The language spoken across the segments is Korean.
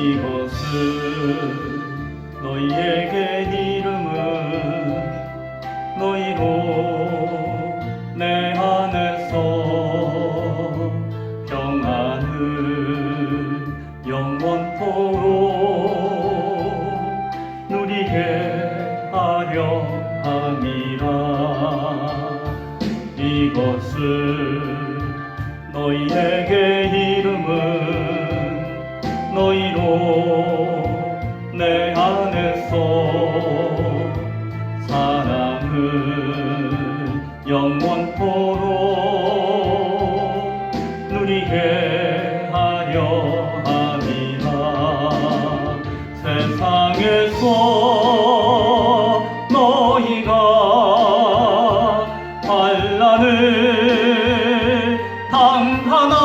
이것은 너희에게 이 환란을 당하나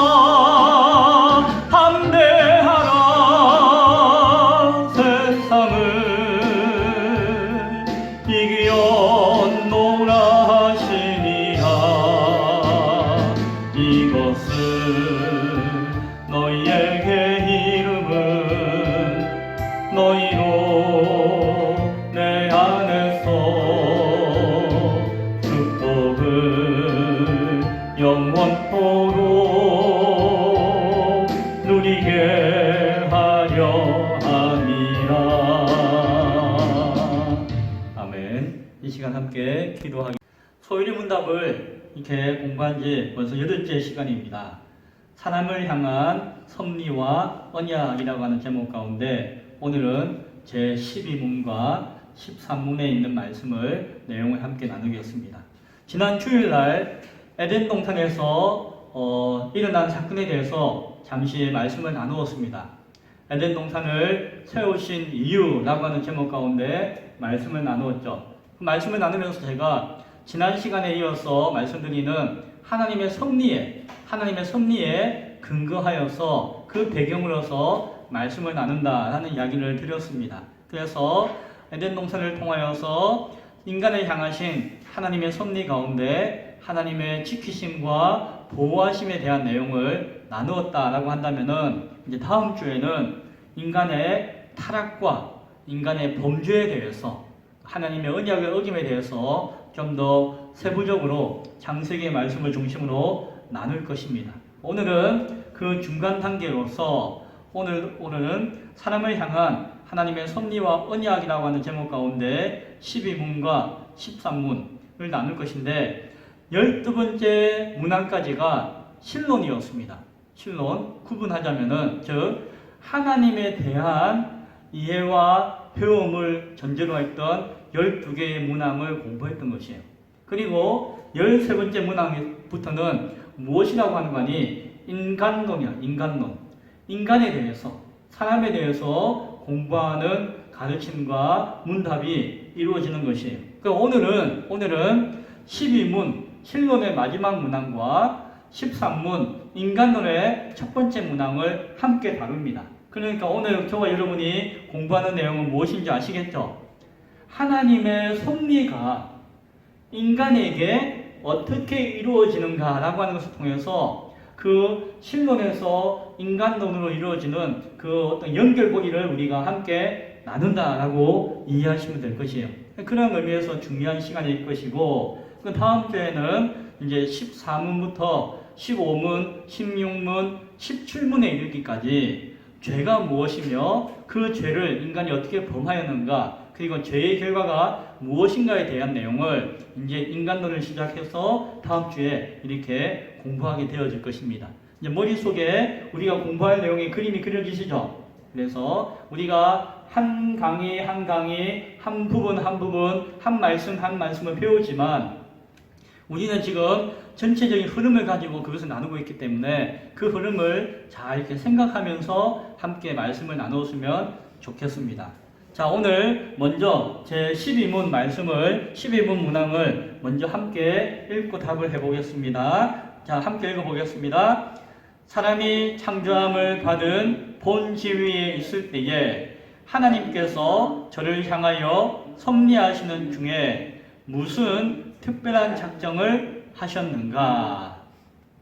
지 벌써 여덟째 시간입니다. 사람을 향한 섭리와 언약이라고 하는 제목 가운데 오늘은 제 12문과 13문에 있는 말씀을 내용을 함께 나누겠습니다. 지난 주일날 에덴 동산에서 어, 일어난 사건에 대해서 잠시 말씀을 나누었습니다. 에덴 동산을 세우신 이유라고 하는 제목 가운데 말씀을 나누었죠. 그 말씀을 나누면서 제가 지난 시간에 이어서 말씀드리는 하나님의 섭리에 하나님의 섭리에 근거하여서 그 배경으로서 말씀을 나눈다라는 이야기를 드렸습니다. 그래서 에덴 동산을 통하여서 인간을 향하신 하나님의 섭리 가운데 하나님의 지키심과 보호하심에 대한 내용을 나누었다라고 한다면은 이제 다음 주에는 인간의 타락과 인간의 범죄에 대해서 하나님의 언약의 어김에 대해서 좀 더 세부적으로 장세기의 말씀을 중심으로 나눌 것입니다. 오늘은 그 중간 단계로서 오늘 오늘은 사람을 향한 하나님의 섭리와 언약이라고 하는 제목 가운데 12문과 13문을 나눌 것인데 12번째 문항까지가 신론이었습니다. 신론 구분하자면은 즉 하나님에 대한 이해와 배움을 전제로 했던 12개의 문항을 공부했던 것이에요. 그리고 13번째 문항부터는 무엇이라고 하는 거니? 인간론이야, 인간론. 인간에 대해서, 사람에 대해서 공부하는 가르침과 문답이 이루어지는 것이에요. 그 오늘은, 오늘은 12문, 신론의 마지막 문항과 13문, 인간론의 첫 번째 문항을 함께 다룹니다. 그러니까 오늘 저와 여러분이 공부하는 내용은 무엇인지 아시겠죠? 하나님의 섭리가 인간에게 어떻게 이루어지는가라고 하는 것을 통해서 그 신론에서 인간론으로 이루어지는 그 어떤 연결고리를 우리가 함께 나눈다라고 이해하시면 될 것이에요. 그런 의미에서 중요한 시간일 것이고 그 다음 주에는 이제 14문부터 15문, 16문, 17문에 이르기까지 죄가 무엇이며 그 죄를 인간이 어떻게 범하였는가 그리고 죄의 결과가 무엇인가에 대한 내용을 이제 인간론을 시작해서 다음 주에 이렇게 공부하게 되어질 것입니다. 이제 머릿속에 우리가 공부할 내용의 그림이 그려지시죠? 그래서 우리가 한 강의 한 강의 한 부분 한 부분 한 말씀 한 말씀을 배우지만 우리는 지금 전체적인 흐름을 가지고 그것을 나누고 있기 때문에 그 흐름을 잘 이렇게 생각하면서 함께 말씀을 나누었으면 좋겠습니다. 자, 오늘 먼저 제 12문 말씀을, 12문 문항을 먼저 함께 읽고 답을 해보겠습니다. 자, 함께 읽어보겠습니다. 사람이 창조함을 받은 본 지위에 있을 때에 하나님께서 저를 향하여 섭리하시는 중에 무슨 특별한 작정을 하셨는가?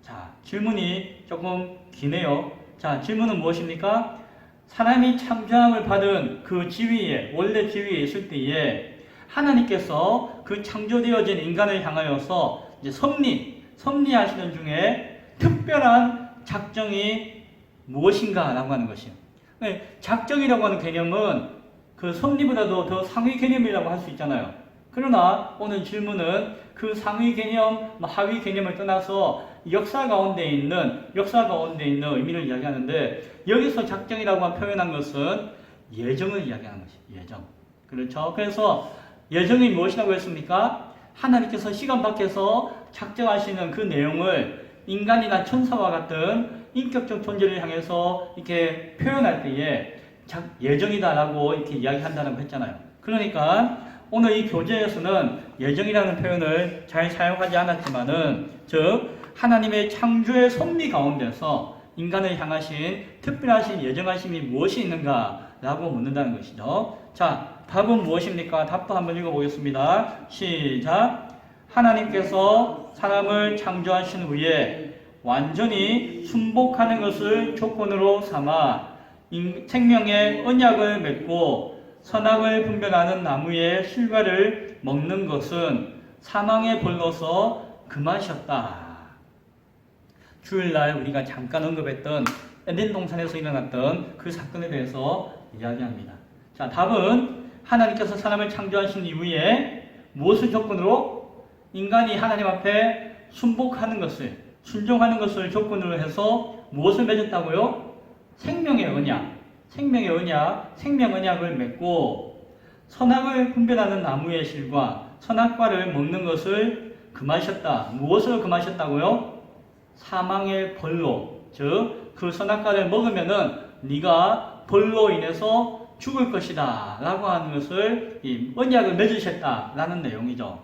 자, 질문이 조금 기네요. 자, 질문은 무엇입니까? 사람이 창조함을 받은 그 지위에 원래 지위에 있을 때에 하나님께서 그 창조되어진 인간을 향하여서 이제 섭리 섭리하시는 중에 특별한 작정이 무엇인가라고 하는 것이요. 네, 작정이라고 하는 개념은 그 섭리보다도 더 상위 개념이라고 할 수 있잖아요. 그러나 오늘 질문은 그 상위 개념, 뭐 하위 개념을 떠나서 역사 가운데 있는 역사 가운데 있는 의미를 이야기하는데 여기서 작정이라고 표현한 것은 예정을 이야기하는 것이 예정. 그렇죠? 그래서 예정이 무엇이라고 했습니까? 하나님께서 시간 밖에서 작정하시는 그 내용을 인간이나 천사와 같은 인격적 존재를 향해서 이렇게 표현할 때에 예정이다라고 이렇게 이야기한다는 거 했잖아요. 그러니까 오늘 이 교재에서는 예정이라는 표현을 잘 사용하지 않았지만은 즉 하나님의 창조의 섭리 가운데서 인간을 향하신 특별하신 예정하심이 무엇이 있는가라고 묻는다는 것이죠. 자, 답은 무엇입니까? 답도 한번 읽어보겠습니다. 시작. 하나님께서 사람을 창조하신 후에 완전히 순복하는 것을 조건으로 삼아 생명의 언약을 맺고 선악을 분별하는 나무의 실과를 먹는 것은 사망의 벌로서 금하셨다. 주일날 우리가 잠깐 언급했던 에덴 동산에서 일어났던 그 사건에 대해서 이야기합니다. 자, 답은 하나님께서 사람을 창조하신 이후에 무엇을 조건으로 인간이 하나님 앞에 순복하는 것을 순종하는 것을 조건으로 해서 무엇을 맺었다고요? 생명의 언약, 생명의 언약, 생명 언약을 맺고 선악을 분별하는 나무의 실과 선악과를 먹는 것을 금하셨다. 무엇을 금하셨다고요? 사망의 벌로, 즉 그 선악과를 먹으면은 네가 벌로 인해서 죽을 것이다 라고 하는 것을 이 언약을 맺으셨다라는 내용이죠.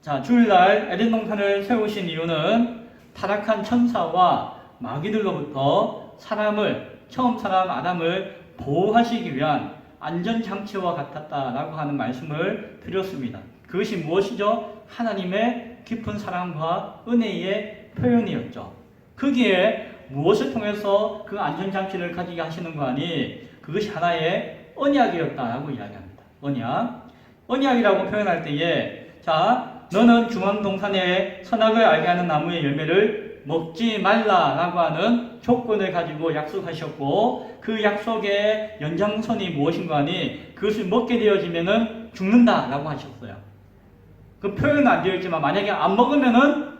자, 주일날 에덴 동산을 세우신 이유는 타락한 천사와 마귀들로부터 사람을 처음 사람 아담을 보호하시기 위한 안전장치와 같았다라고 하는 말씀을 드렸습니다. 그것이 무엇이죠? 하나님의 깊은 사랑과 은혜의 표현이었죠. 거기에 무엇을 통해서 그 안전장치를 가지게 하시는 거 아니? 그것이 하나의 언약이었다라고 이야기합니다. 언약. 언약이라고 표현할 때에, 자, 너는 중앙동산의 선악을 알게 하는 나무의 열매를 먹지 말라라고 하는 조건을 가지고 약속하셨고, 그 약속의 연장선이 무엇인가 하니, 그것을 먹게 되어지면은 죽는다라고 하셨어요. 그 표현은 안 되어 있지만, 만약에 안 먹으면은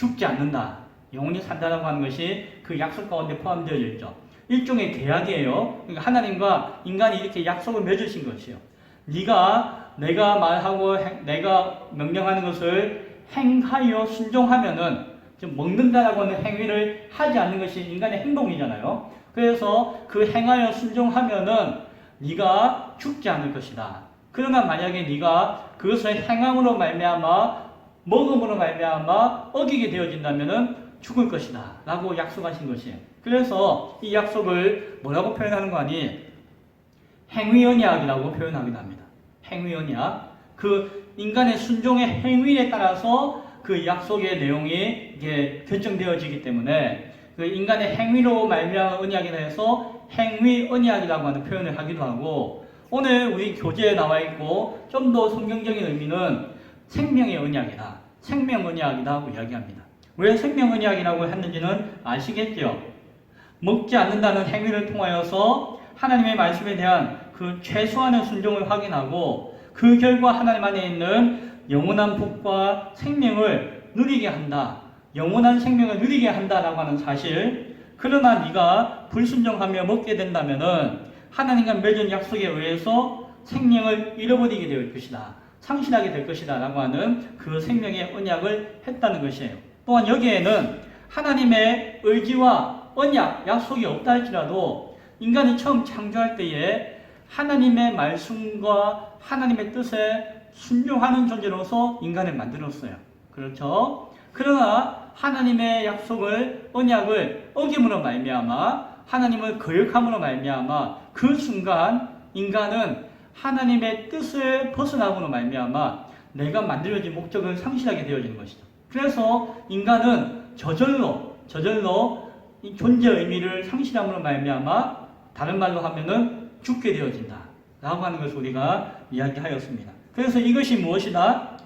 죽지 않는다. 영원히 산다라고 하는 것이 그 약속 가운데 포함되어 있죠. 일종의 계약이에요. 그러니까 하나님과 인간이 이렇게 약속을 맺으신 것이요. 네가 내가 말하고 행, 내가 명령하는 것을 행하여 순종하면은 지금 먹는다라고 하는 행위를 하지 않는 것이 인간의 행동이잖아요. 그래서 그 행하여 순종하면은 네가 죽지 않을 것이다. 그러나 만약에 네가 그것을 행함으로 말미암아 먹음으로 말미암아 어기게 되어진다면은 죽을 것이다. 라고 약속하신 것이에요. 그래서 이 약속을 뭐라고 표현하는 거 아니? 행위언약이라고 표현하기도 합니다. 행위언약. 그 인간의 순종의 행위에 따라서 그 약속의 내용이 이게 결정되어지기 때문에 그 인간의 행위로 말미암은 언약에 대해서 행위 언약이라고 하는 표현을 하기도 하고 오늘 우리 교재에 나와 있고 좀 더 성경적인 의미는 생명의 언약이다. 생명 언약이다 하고 이야기합니다. 왜 생명 언약이라고 했는지는 아시겠죠? 먹지 않는다는 행위를 통하여서 하나님의 말씀에 대한 그 최소한의 순종을 확인하고 그 결과 하나님 안에 있는 영원한 복과 생명을 누리게 한다. 영원한 생명을 누리게 한다라고 하는 사실. 그러나 네가 불순종하며 먹게 된다면은 하나님과 맺은 약속에 의해서 생명을 잃어버리게 될 것이다. 상실하게 될 것이다. 라고 하는 그 생명의 언약을 했다는 것이에요. 또한 여기에는 하나님의 의지와 언약, 약속이 없다 할지라도 인간이 처음 창조할 때에 하나님의 말씀과 하나님의 뜻에 순종하는 존재로서 인간을 만들었어요. 그렇죠? 그러나 하나님의 약속을 언약을 어김으로 말미암아 하나님을 거역함으로 말미암아 그 순간 인간은 하나님의 뜻을 벗어나므로 말미암아 내가 만들어진 목적을 상실하게 되어지는 것이죠. 그래서 인간은 저절로 저절로 이 존재 의미를 상실함으로 말미암아 다른 말로 하면은 죽게 되어진다. 라고 하는 것을 우리가 이야기하였습니다. 그래서 이것이 무엇이다?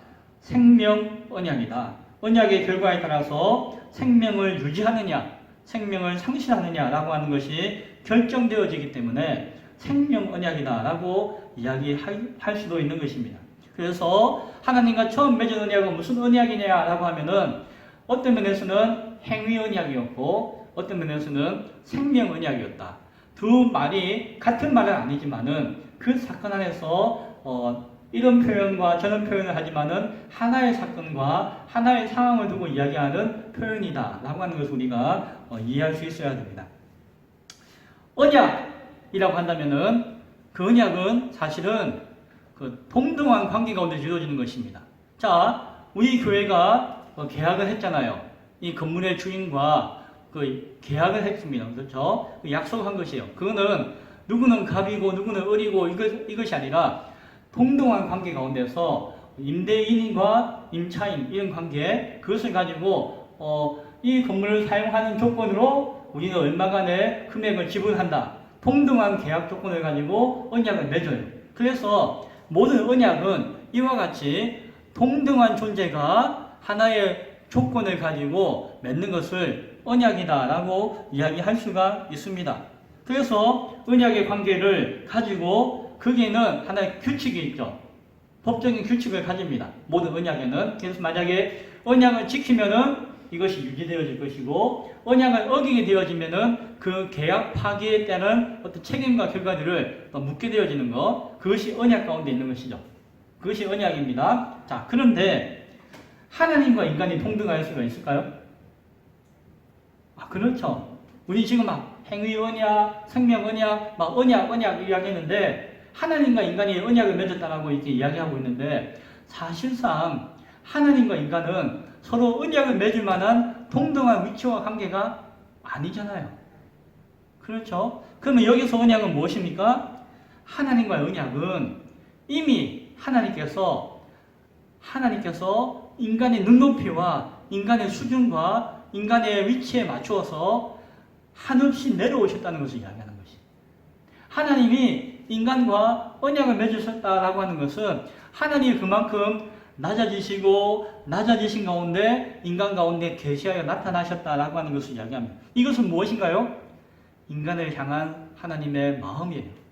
생명 언약이다. 언약의 결과에 따라서 생명을 유지하느냐, 생명을 상실하느냐라고 하는 것이 결정되어지기 때문에 생명 언약이다라고 이야기할 수도 있는 것입니다. 그래서 하나님과 처음 맺은 언약은 무슨 언약이냐라고 하면은 어떤 면에서는 행위 언약이었고 어떤 면에서는 생명 언약이었다. 두 말이 같은 말은 아니지만은 그 사건 안에서 어, 이런 표현과 저런 표현을 하지만은 하나의 사건과 하나의 상황을 두고 이야기하는 표현이다라고 하는 것을 우리가 어, 이해할 수 있어야 됩니다. 언약 이라고 한다면은 그 언약은 사실은 그 동등한 관계 가운데 이루어지는 것입니다. 자, 우리 교회가 어, 계약을 했잖아요. 이 건물의 주인과 그 계약을 했습니다. 그렇죠? 그 약속한 것이에요. 그거는 누구는 갑이고 누구는 을이고 이것, 이것이 아니라 동등한 관계 가운데서 임대인과 임차인 이런 관계 그것을 가지고 어, 이 건물을 사용하는 조건으로 우리는 얼마간의 금액을 지불한다. 동등한 계약 조건을 가지고 언약을 맺어요. 그래서 모든 언약은 이와 같이 동등한 존재가 하나의 조건을 가지고 맺는 것을 언약이다라고 이야기할 수가 있습니다. 그래서 언약의 관계를 가지고 거기에는 하나의 규칙이 있죠. 법적인 규칙을 가집니다. 모든 언약에는. 그래서 만약에 언약을 지키면은 이것이 유지되어질 것이고 언약을 어기게 되어지면은 그 계약 파기에 따른 어떤 책임과 결과들을 또 묻게 되어지는 것 그것이 언약 가운데 있는 것이죠. 그것이 언약입니다. 자 그런데 하나님과 인간이 동등할 수가 있을까요? 아 그렇죠. 우리 지금 막 행위 언약, 생명 언약, 막 언약 언약 이야기했는데 하나님과 인간이 언약을 맺었다라고 이렇게 이야기하고 있는데 사실상 하나님과 인간은 서로 언약을 맺을 만한 동등한 위치와 관계가 아니잖아요. 그렇죠? 그러면 여기서 언약은 무엇입니까? 하나님과의 언약은 이미 하나님께서 하나님께서 인간의 눈높이와 인간의 수준과 인간의 위치에 맞추어서 한없이 내려오셨다는 것을 이야기하는 것이. 하나님이 인간과 언약을 맺으셨다라고 하는 것은 하나님이 그만큼 낮아지시고 낮아지신 가운데 인간 가운데 계시하여 나타나셨다라고 하는 것을 이야기합니다. 이것은 무엇인가요? 인간을 향한 하나님의 마음이에요.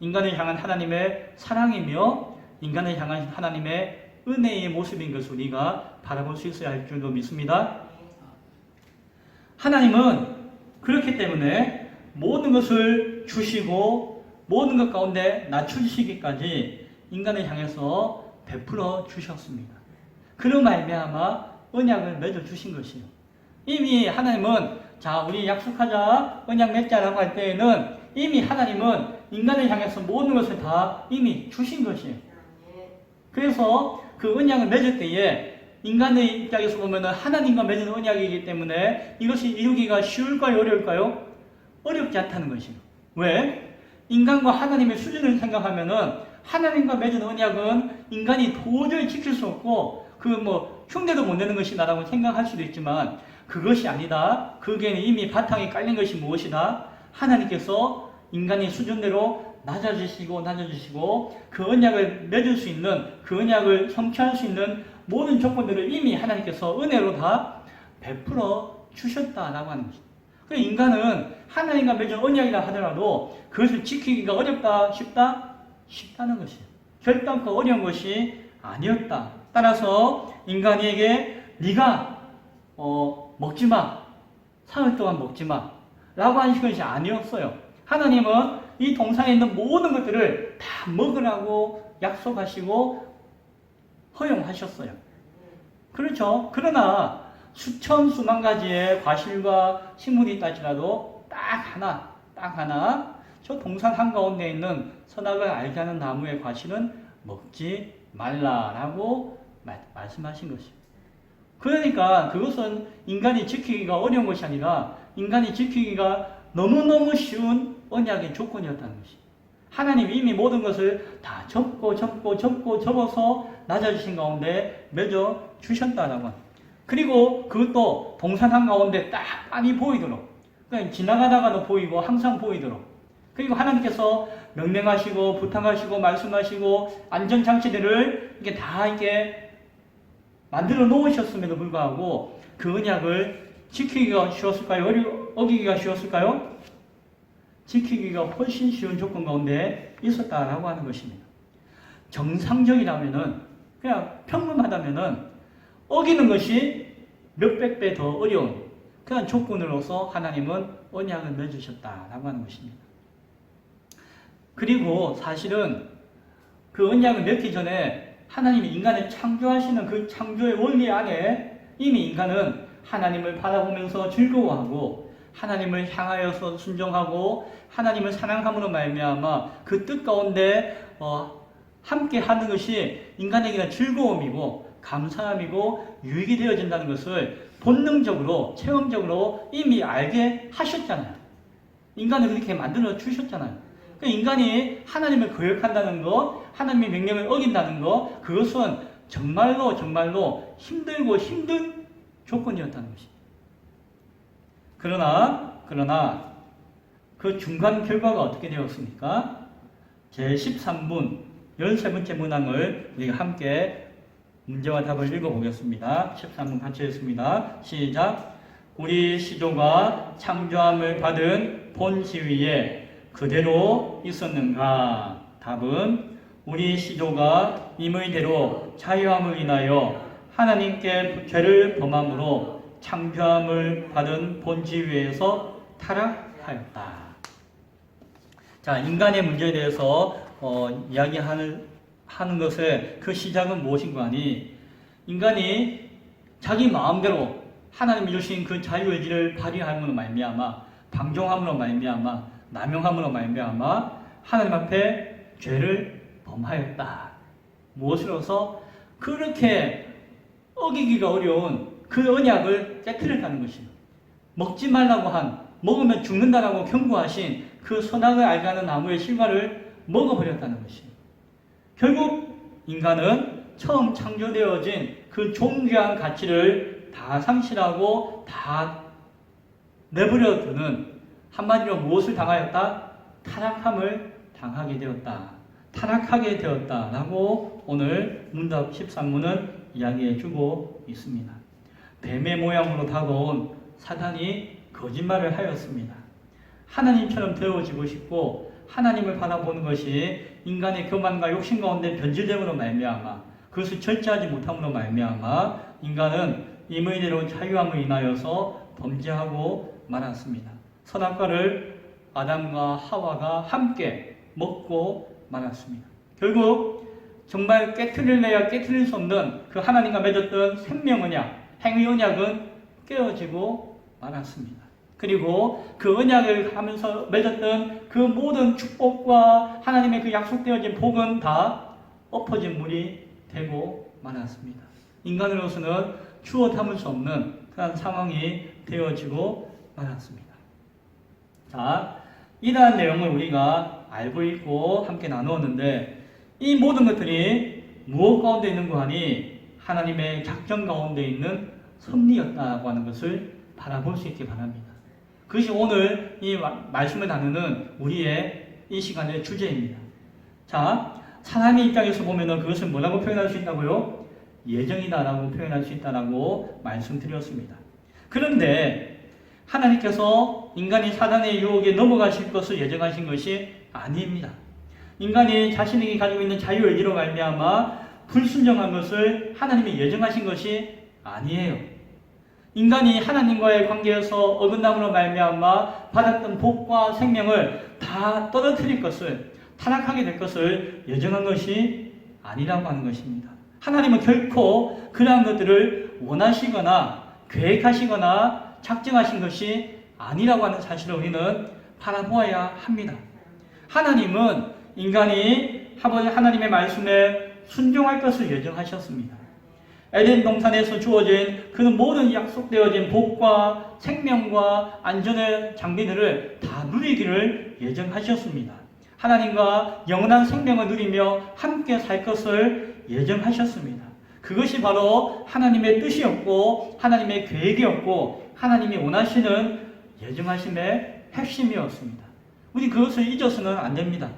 인간을 향한 하나님의 사랑이며 인간을 향한 하나님의 은혜의 모습인 것을 우리가 바라볼 수 있어야 할 줄도 믿습니다. 하나님은 그렇기 때문에 모든 것을 주시고 모든 것 가운데 낮추시기까지 인간을 향해서 베풀어 주셨습니다. 그런 말미암아 언약을 맺어 주신 것이요. 이미 하나님은 자 우리 약속하자 언약 맺자라고 할 때에는 이미 하나님은 인간을 향해서 모든 것을 다 이미 주신 것이에요. 그래서 그 언약을 맺을 때에 인간의 입장에서 보면은 하나님과 맺은 언약이기 때문에 이것이 이루기가 쉬울까요, 어려울까요? 어렵지 않다는 것이에요. 왜? 인간과 하나님의 수준을 생각하면은 하나님과 맺은 언약은 인간이 도저히 지킬 수 없고 그 뭐 흉내도 못 내는 것이다라고 생각할 수도 있지만 그것이 아니다. 그게는 이미 바탕에 깔린 것이 무엇이다? 하나님께서 인간의 수준대로 낮아지시고 낮아지시고 그 언약을 맺을 수 있는 그 언약을 성취할 수 있는 모든 조건들을 이미 하나님께서 은혜로 다 베풀어 주셨다라고 하는 것입니다. 그 인간은 하나님과 맺은 언약이라 하더라도 그것을 지키기가 어렵다 쉽다 쉽다는 것이에요. 결단코 어려운 것이 아니었다. 따라서 인간에게 네가 어, 먹지 마. 사흘 동안 먹지 마. 라고 하신 것이 아니었어요. 하나님은 이 동산에 있는 모든 것들을 다 먹으라고 약속하시고 허용하셨어요. 그렇죠. 그러나 수천 수만 가지의 과실과 식물이 있다 할지라도 딱 하나, 딱 하나 저 동산 한가운데 있는 선악을 알게 하는 나무의 과실은 먹지 말라라고 말, 말씀하신 것입니다. 그러니까 그것은 인간이 지키기가 어려운 것이 아니라 인간이 지키기가 너무너무 쉬운 언약의 조건이었다는 것이. 하나님 이미 모든 것을 다 접고 접고 접고 접어서 낮아주신 가운데 맺어 주셨다라고. 그리고 그것도 동산 한가운데 딱 빤히 보이도록 그러니까 지나가다가도 보이고 항상 보이도록. 그리고 하나님께서 명령하시고 부탁하시고 말씀하시고 안전장치들을 이게 다 이렇게 만들어 놓으셨음에도 불구하고 그 언약을 지키기가 쉬웠을까요? 어기기가 쉬웠을까요? 지키기가 훨씬 쉬운 조건 가운데 있었다라고 하는 것입니다. 정상적이라면은 그냥 평범하다면은 어기는 것이 몇백 배 더 어려운 그런 조건으로서 하나님은 언약을 맺으셨다라고 하는 것입니다. 그리고 사실은 그 언약을 맺기 전에 하나님이 인간을 창조하시는 그 창조의 원리 안에 이미 인간은 하나님을 바라보면서 즐거워하고 하나님을 향하여서 순종하고 하나님을 사랑함으로 말미암아 그 뜻 가운데 어, 함께 하는 것이 인간에게는 즐거움이고 감사함이고 유익이 되어진다는 것을 본능적으로 체험적으로 이미 알게 하셨잖아요. 인간을 그렇게 만들어 주셨잖아요. 그 인간이 하나님을 거역한다는 것, 하나님의 명령을 어긴다는 것, 그것은 정말로 정말로 힘들고 힘든 조건이었다는 것입니다. 그러나 그러나 그 중간 결과가 어떻게 되었습니까? 제 13분 13번째 문항을 우리가 함께 문제와 답을 읽어보겠습니다. 13분 같이 읽습니다. 시작. 우리 시조가 창조함을 받은 본 지위에 그대로 있었는가? 답은 우리 시조가 임의대로 자유함을 인하여 하나님께 죄를 범함으로 창조함을 받은 본 지위에서 타락하였다. 자, 인간의 문제에 대해서 어, 이야기하는 하는 것의 그 시작은 무엇인가 하니 인간이 자기 마음대로 하나님이 주신 그 자유의지를 발휘함으로 말미암아 방종함으로 말미암아 남용함으로 말미암아 하나님 앞에 죄를 범하였다. 무엇으로서 그렇게 어기기가 어려운 그 언약을 깨뜨렸다는 것입니다. 먹지 말라고 한 먹으면 죽는다라고 경고하신 그 선악을 알게 하는 나무의 실과를 먹어버렸다는 것입니다. 결국 인간은 처음 창조되어진 그 존귀한 가치를 다 상실하고 다 내버려 두는 한마디로 무엇을 당하였다? 타락함을 당하게 되었다. 타락하게 되었다 라고 오늘 문답 13문은 이야기해 주고 있습니다. 뱀의 모양으로 다가온 사단이 거짓말을 하였습니다. 하나님처럼 되어지고 싶고 하나님을 바라보는 것이 인간의 교만과 욕심 가운데 변질됨으로 말미암아 그것을 절제하지 못함으로 말미암아 인간은 임의대로 자유함을 인하여서 범죄하고 말았습니다. 선악과를 아담과 하와가 함께 먹고 말았습니다. 결국 정말 깨트릴래야 깨트릴 수 없는 그 하나님과 맺었던 생명 언약, 행위 언약은 깨어지고 말았습니다. 그리고 그 언약을 하면서 맺었던 그 모든 축복과 하나님의 그 약속되어진 복은 다 엎어진 물이 되고 말았습니다. 인간으로서는 추워 담을 수 없는 그런 상황이 되어지고 말았습니다. 자, 이러한 내용을 우리가 알고 있고 함께 나누었는데 이 모든 것들이 무엇 가운데 있는 거 하니 하나님의 작전 가운데 있는 섭리였다고 하는 것을 바라볼 수 있기 바랍니다. 그것이 오늘 이 말씀을 나누는 우리의 이 시간의 주제입니다. 자, 사람의 입장에서 보면은 그것을 뭐라고 표현할 수 있다고요? 예정이다라고 표현할 수 있다라고 말씀드렸습니다. 그런데 하나님께서 인간이 사단의 유혹에 넘어가실 것을 예정하신 것이 아닙니다. 인간이 자신에게 가지고 있는 자유의지로 말미암아 불순종한 것을 하나님이 예정하신 것이 아니에요. 인간이 하나님과의 관계에서 어긋남으로 말미암아 받았던 복과 생명을 다 떨어뜨릴 것을 타락하게 될 것을 예정한 것이 아니라고 하는 것입니다. 하나님은 결코 그러한 것들을 원하시거나 계획하시거나 작정하신 것이 아니라고 하는 사실을 우리는 바라보아야 합니다. 하나님은 인간이 하나님의 말씀에 순종할 것을 예정하셨습니다. 에덴 동산에서 주어진 그 모든 약속되어진 복과 생명과 안전의 장비들을 다 누리기를 예정하셨습니다. 하나님과 영원한 생명을 누리며 함께 살 것을 예정하셨습니다. 그것이 바로 하나님의 뜻이었고 하나님의 계획이었고 하나님이 원하시는 예정하심의 핵심이었습니다. 우리 그것을 잊어서는 안 됩니다.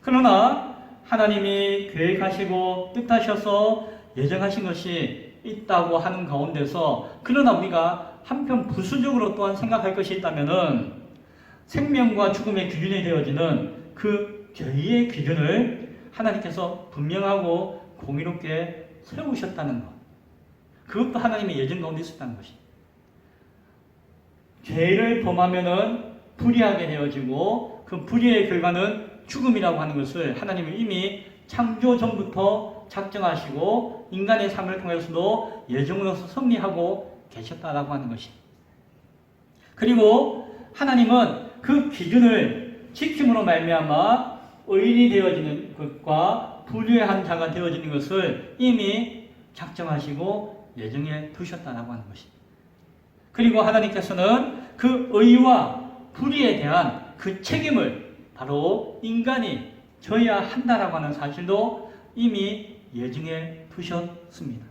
그러나 하나님이 계획하시고 뜻하셔서 예정하신 것이 있다고 하는 가운데서 그러나 우리가 한편 부수적으로 또한 생각할 것이 있다면은 생명과 죽음의 기준이 되어지는 그 죄의 기준을 하나님께서 분명하고 공의롭게 세우셨다는 것. 그것도 하나님의 예정 가운데 있었다는 것입니다. 죄를 범하면은 불의하게 되어지고 그 불의의 결과는 죽음이라고 하는 것을 하나님은 이미 창조 전부터 작정하시고 인간의 삶을 통해서도 예정으로서 섭리하고 계셨다라고 하는 것입니다. 그리고 하나님은 그 기준을 지킴으로 말미암아 의인이 되어지는 것과 불의한 자가 되어지는 것을 이미 작정하시고 예정해 두셨다라고 하는 것입니다. 그리고 하나님께서는 그 의와 불의에 대한 그 책임을 바로 인간이 져야 한다라고 하는 사실도 이미 예정해 두셨습니다.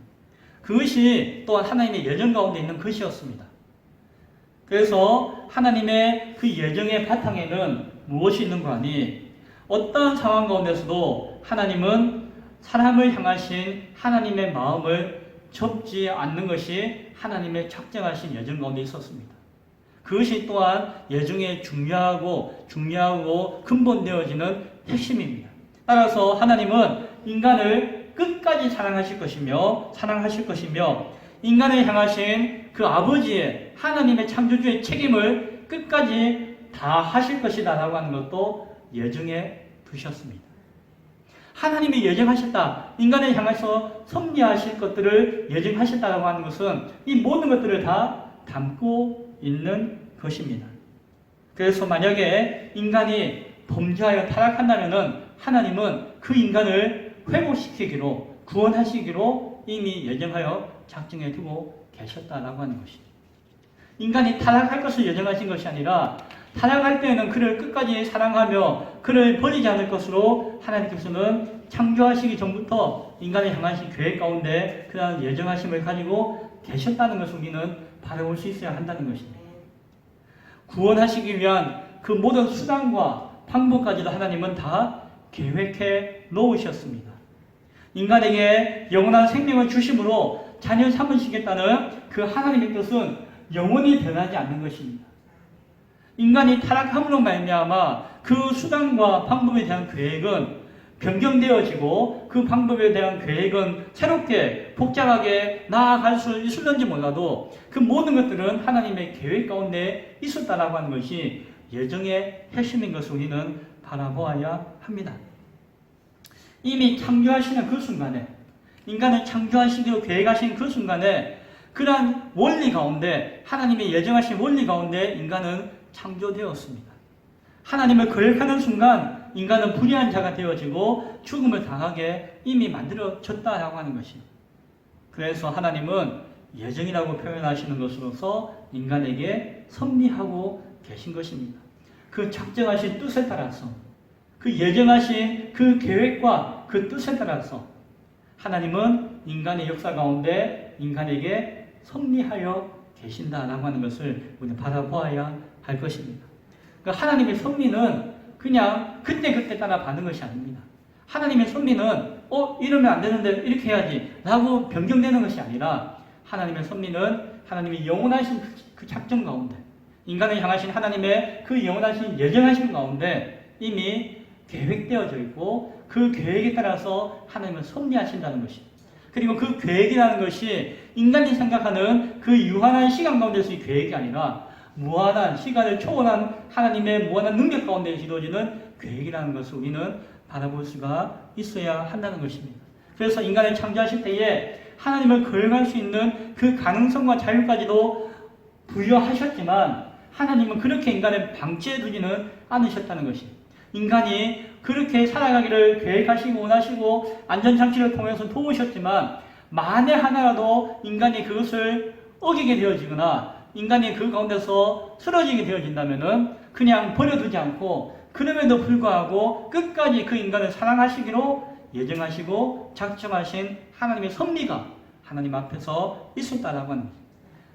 그것이 또한 하나님의 예정 가운데 있는 것이었습니다. 그래서 하나님의 그 예정의 바탕에는 무엇이 있는 거 아니? 어떠한 상황 가운데서도 하나님은 사람을 향하신 하나님의 마음을 접지 않는 것이 하나님의 작정하신 예정 가운데 있었습니다. 그것이 또한 예정에 중요하고 중요하고 근본되어지는 핵심입니다. 따라서 하나님은 인간을 끝까지 사랑하실 것이며 사랑하실 것이며 인간을 향하신 그 아버지의 하나님의 창조주의 책임을 끝까지 다 하실 것이다라고 하는 것도 예정에 두셨습니다. 하나님이 예정하셨다. 인간을 향해서 섭리하실 것들을 예정하셨다라고 하는 것은 이 모든 것들을 다 담고 있는 것입니다. 그래서 만약에 인간이 범죄하여 타락한다면은 하나님은 그 인간을 회복시키기로 구원하시기로 이미 예정하여 작정해 두고 계셨다라고 하는 것입니다. 인간이 타락할 것을 예정하신 것이 아니라 타락할 때에는 그를 끝까지 사랑하며 그를 버리지 않을 것으로 하나님께서는 창조하시기 전부터 인간을 향하신 계획 가운데 그러한 예정하심을 가지고 계셨다는 것을 우리는 바라볼 수 있어야 한다는 것입니다. 구원하시기 위한 그 모든 수단과 방법까지도 하나님은 다 계획해 놓으셨습니다. 인간에게 영원한 생명을 주심으로 자녀 삼으시겠다는 그 하나님의 뜻은 영원히 변하지 않는 것입니다. 인간이 타락함으로 말미암아 그 수단과 방법에 대한 계획은 변경되어지고 그 방법에 대한 계획은 새롭게 복잡하게 나아갈 수 있을런지 몰라도 그 모든 것들은 하나님의 계획 가운데 있었다라고 하는 것이 예정의 핵심인 것을 우리는 바라보아야 합니다. 이미 창조하시는 그 순간에 인간을 창조하시기로 계획하신 그 순간에 그러한 원리 가운데 하나님의 예정하신 원리 가운데 인간은 창조되었습니다. 하나님을 거역하는 순간 인간은 불의한 자가 되어지고 죽음을 당하게 이미 만들어졌다라고 하는 것입니다. 그래서 하나님은 예정이라고 표현하시는 것으로서 인간에게 섭리하고 계신 것입니다. 그 작정하신 뜻에 따라서 그 예정하신 그 계획과 그 뜻에 따라서 하나님은 인간의 역사 가운데 인간에게 섭리하여 계신다라고 하는 것을 우리 바라보아야 할 것입니다. 그러니까 하나님의 섭리는 그냥 그때그때 따라 받는 것이 아닙니다. 하나님의 섭리는 어 이러면 안 되는데 이렇게 해야지 라고 변경되는 것이 아니라 하나님의 섭리는 하나님이 영원하신 그 작정 가운데 인간을 향하신 하나님의 그 영원하신 예정하신 가운데 이미 계획되어져 있고 그 계획에 따라서 하나님은 섭리하신다는 것입니다. 그리고 그 계획이라는 것이 인간이 생각하는 그 유한한 시간 가운데서의 계획이 아니라 무한한 시간을 초월한 하나님의 무한한 능력 가운데 이루어지는 계획이라는 것을 우리는 바라볼 수가 있어야 한다는 것입니다. 그래서 인간을 창조하실 때에 하나님을 거역할 수 있는 그 가능성과 자유까지도 부여하셨지만 하나님은 그렇게 인간을 방치해 두지는 않으셨다는 것입니다. 인간이 그렇게 살아가기를 계획하시고 원하시고 안전장치를 통해서 도우셨지만 만에 하나라도 인간이 그것을 어기게 되어지거나 인간이 그 가운데서 쓰러지게 되어진다면은 그냥 버려두지 않고 그럼에도 불구하고 끝까지 그 인간을 사랑하시기로 예정하시고 작정하신 하나님의 섭리가 하나님 앞에서 있었다라고 하는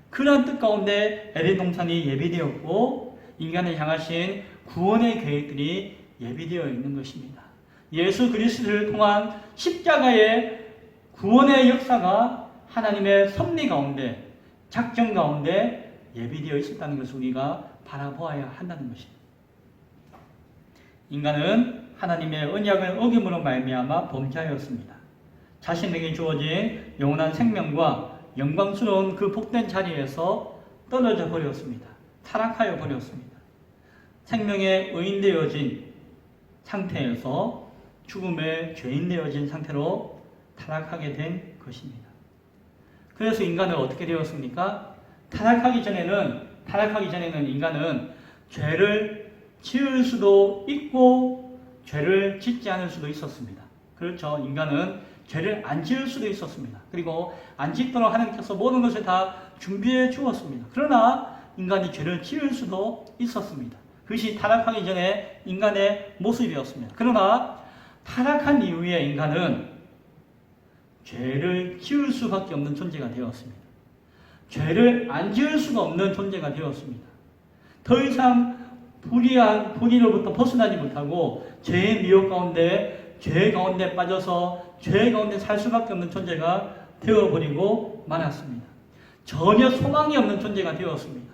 그러한 뜻 가운데 에덴 동산이 예비되었고 인간을 향하신 구원의 계획들이 예비되어 있는 것입니다. 예수 그리스도를 통한 십자가의 구원의 역사가 하나님의 섭리 가운데 작정 가운데 예비되어 있었다는 것을 우리가 바라보아야 한다는 것입니다. 인간은 하나님의 언약을 어김으로 말미암아 범죄하였습니다. 자신에게 주어진 영원한 생명과 영광스러운 그 복된 자리에서 떨어져 버렸습니다. 타락하여 버렸습니다. 생명의 의인되어진 상태에서 죽음의 죄인되어진 상태로 타락하게 된 것입니다. 그래서 인간은 어떻게 되었습니까? 타락하기 전에는 타락하기 전에는 인간은 죄를 지을 수도 있고 죄를 짓지 않을 수도 있었습니다. 그렇죠. 인간은 죄를 안 지을 수도 있었습니다. 그리고 안 짓도록 하나님께서 모든 것을 다 준비해 주었습니다. 그러나 인간이 죄를 지을 수도 있었습니다. 그것이 타락하기 전에 인간의 모습이었습니다. 그러나 타락한 이후에 인간은 죄를 지을 수밖에 없는 존재가 되었습니다. 죄를 안 지을 수가 없는 존재가 되었습니다. 더 이상 불의한 불의로부터 벗어나지 못하고 죄의 미혹 가운데 죄 가운데 빠져서 죄 가운데 살 수밖에 없는 존재가 되어버리고 말았습니다. 전혀 소망이 없는 존재가 되었습니다.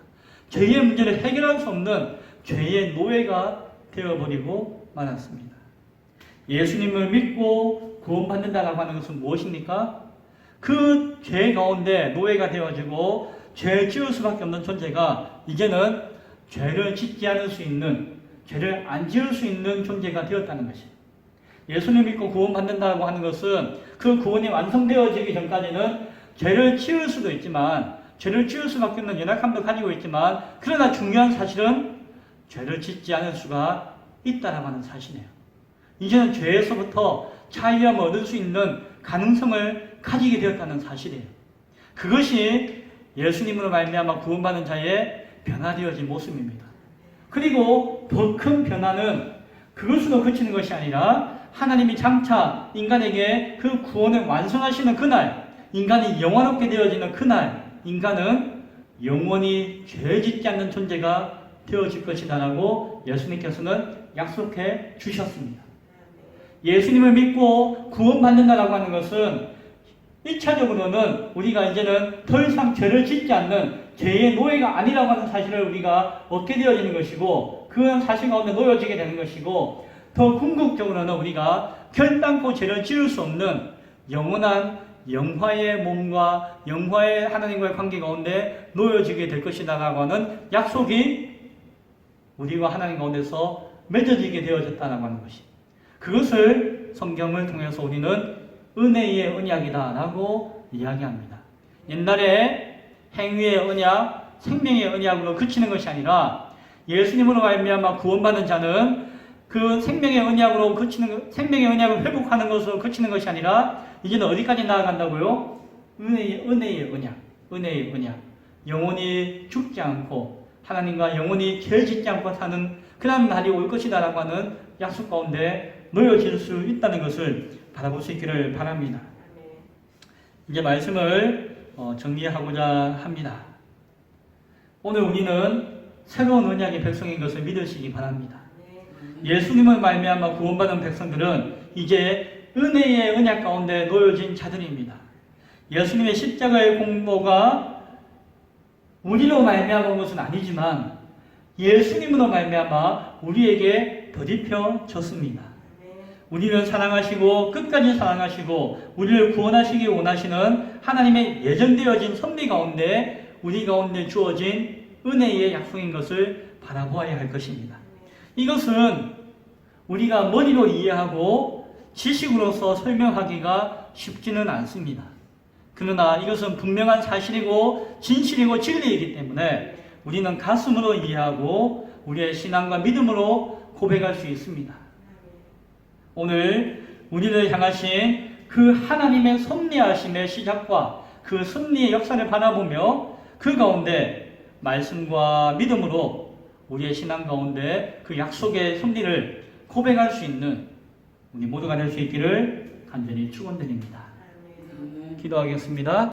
죄의 문제를 해결할 수 없는 죄의 노예가 되어버리고 말았습니다. 예수님을 믿고 구원받는다라고 하는 것은 무엇입니까? 그 죄 가운데 노예가 되어지고 죄 지을 수밖에 없는 존재가 이제는 죄를 짓지 않을 수 있는 죄를 안 지을 수 있는 존재가 되었다는 것이에요. 예수님 믿고 구원받는다고 하는 것은 그 구원이 완성되어지기 전까지는 죄를 지을 수도 있지만 죄를 지을 수밖에 없는 연약함도 가지고 있지만 그러나 중요한 사실은 죄를 짓지 않을 수가 있다라고 하는 사실이에요. 이제는 죄에서부터 자유함을 얻을 수 있는 가능성을 가지게 되었다는 사실이에요. 그것이 예수님으로 말미암아 구원받는 자의 변화되어진 모습입니다. 그리고 더 큰 변화는 그것으로 그치는 것이 아니라 하나님이 장차 인간에게 그 구원을 완성하시는 그날, 인간이 영원롭게 되어지는 그날, 인간은 영원히 죄 짓지 않는 존재가 되어질 것이다라고 예수님께서는 약속해 주셨습니다. 예수님을 믿고 구원받는다라고 하는 것은 1차적으로는 우리가 이제는 더 이상 죄를 짓지 않는 죄의 노예가 아니라고 하는 사실을 우리가 얻게 되어지는 것이고 그 사실 가운데 놓여지게 되는 것이고 더 궁극적으로는 우리가 결단코 죄를 지을 수 없는 영원한 영화의 몸과 영화의 하나님과의 관계 가운데 놓여지게 될 것이다라고 하는 약속이 우리와 하나님 가운데서 맺어지게 되어졌다라고 하는 것이. 그것을 성경을 통해서 우리는 은혜의 언약이다라고 이야기합니다. 옛날에 행위의 언약, 생명의 언약으로 그치는 것이 아니라 예수님으로 말미암아 구원받은 자는 그 생명의 언약으로 그치는 생명의 언약을 회복하는 것으로 그치는 것이 아니라 이제는 어디까지 나아간다고요? 은혜의 은혜의 언약, 은혜의 언약. 영원히 죽지 않고 하나님과 영원히 죄짓지 않고 사는 그런 날이 올 것이다라고 하는 약속 가운데 놓여질 수 있다는 것을 바라볼 수 있기를 바랍니다. 이제 말씀을 어, 정리하고자 합니다. 오늘 우리는 새로운 언약의 백성인 것을 믿으시기 바랍니다. 예수님을 말미암아 구원받은 백성들은 이제 은혜의 언약 가운데 놓여진 자들입니다. 예수님의 십자가의 공로가 우리로 말미암은 것은 아니지만 예수님으로 말미암아 우리에게 더입혀졌습니다. 우리를 사랑하시고 끝까지 사랑하시고 우리를 구원하시기 원하시는 하나님의 예정되어진 섭리 가운데 우리 가운데 주어진 은혜의 약속인 것을 바라보아야 할 것입니다. 이것은 우리가 머리로 이해하고 지식으로서 설명하기가 쉽지는 않습니다. 그러나 이것은 분명한 사실이고 진실이고 진리이기 때문에 우리는 가슴으로 이해하고 우리의 신앙과 믿음으로 고백할 수 있습니다. 오늘 우리를 향하신 그 하나님의 섭리하심의 시작과 그 섭리의 역사를 바라보며 그 가운데 말씀과 믿음으로 우리의 신앙 가운데 그 약속의 섭리를 고백할 수 있는 우리 모두가 될 수 있기를 간절히 축원드립니다. 기도하겠습니다.